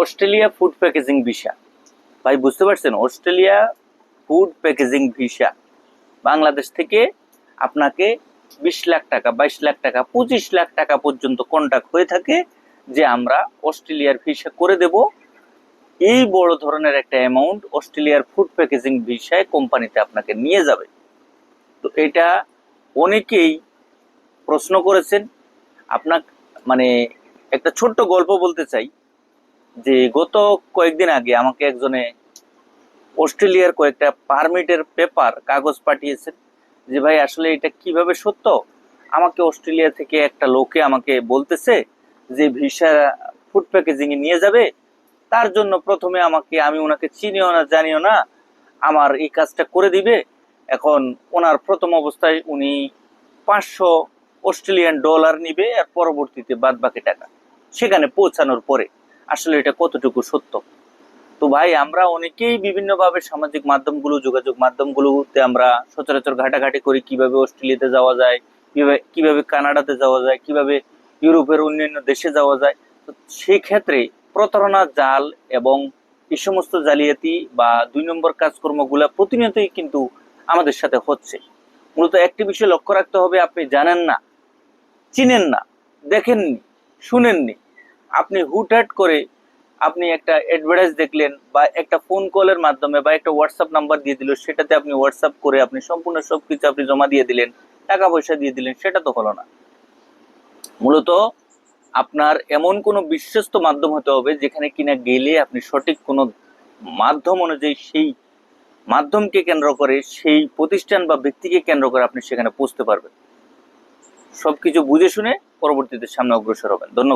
Australia food packaging visa ভাই, বুঝতে পারছেন? Australia food packaging visa Bangladesh থেকে আপনাকে বিশ লাখ টাকা, বাইশ লাখ টাকা, পঁচিশ লাখ টাকা পর্যন্ত কন্ট্যাক্ট হয়ে থাকে যে আমরা অস্ট্রেলিয়ার ভিসা করে দেব। এই বড় ধরনের একটা অ্যামাউন্ট অস্ট্রেলিয়ার ফুড প্যাকেজিং ভিসায় কোম্পানিতে আপনাকে নিয়ে যাবে। তো এটা অনেকেই প্রশ্ন করেছেন। আপনার মানে একটা ছোট্ট গল্প বলতে চাই। যে গত কয়েকদিন আগে আমাকে একজনে অস্ট্রেলিয়ার কয়েকটা পারমিটের পেপার, কাগজ পাঠিয়েছেন যে, ভাই, আসলে এটা কীভাবে সত্য? আমাকে অস্ট্রেলিয়া থেকে একটা লোকে আমাকে বলতেছে যে, ভিসা, ফুড প্যাকেজিং এ নিয়ে যাবে। তার জন্য প্রথমে আমাকে, আমি ওনাকে চিনিও না, জানিও না, আমার এই কাজটা করে দিবে। এখন ওনার প্রথম অবস্থায় উনি পাঁচশো অস্ট্রেলিয়ান ডলার নিবে আর পরবর্তীতে বাদ বাকি টাকা সেখানে পৌঁছানোর পরে। আসলে এটা কতটুকু সত্য? তো ভাই, আমরা অনেকেই বিভিন্নভাবে সামাজিক মাধ্যমগুলো, যোগাযোগ মাধ্যমগুলোতে আমরা সচরাচর ঘাটাঘাটি করি, কীভাবে অস্ট্রেলিয়াতে যাওয়া যায়, কীভাবে কীভাবে কানাডাতে যাওয়া যায়, কীভাবে ইউরোপের অন্যান্য দেশে যাওয়া যায়। তো সেই ক্ষেত্রে প্রতারণা জাল এবং এই সমস্ত জালিয়াতি বা দুই নম্বর কাজকর্মগুলা প্রতিনিয়তই কিন্তু আমাদের সাথে হচ্ছে। মূলত একটি বিষয় লক্ষ্য রাখতে হবে, আপনি জানেন না, চিনেন না, দেখেননি, শুনেননি আপনি হুটহাট করে আপনি একটা অ্যাডভার্টাইজ দেখলেন বা একটা ফোন কলের মাধ্যমে বা একটা হোয়াটসঅ্যাপ নাম্বার দিয়ে দিল, সেটাতে আপনি হোয়াটসঅ্যাপ করে আপনি সম্পূর্ণ সবকিছু আপনি জমা দিয়ে দিলেন, টাকা পয়সা দিয়ে দিলেন, সেটা তো হলো না। মূলত আপনার এমন কোনো বিশ্বস্ত মাধ্যম হতে হবে যেখানে কিনা গেলে আপনি সঠিক কোনো মাধ্যম অনুযায়ী সেই মাধ্যমকে কেন্দ্র করে, সেই প্রতিষ্ঠান বা ব্যক্তিকে কেন্দ্র করে আপনি সেখানে পৌঁছতে পারবেন। সবকিছু বুঝে শুনে পরবর্তীতে সামনে অগ্রসর হবেন। ধন্যবাদ।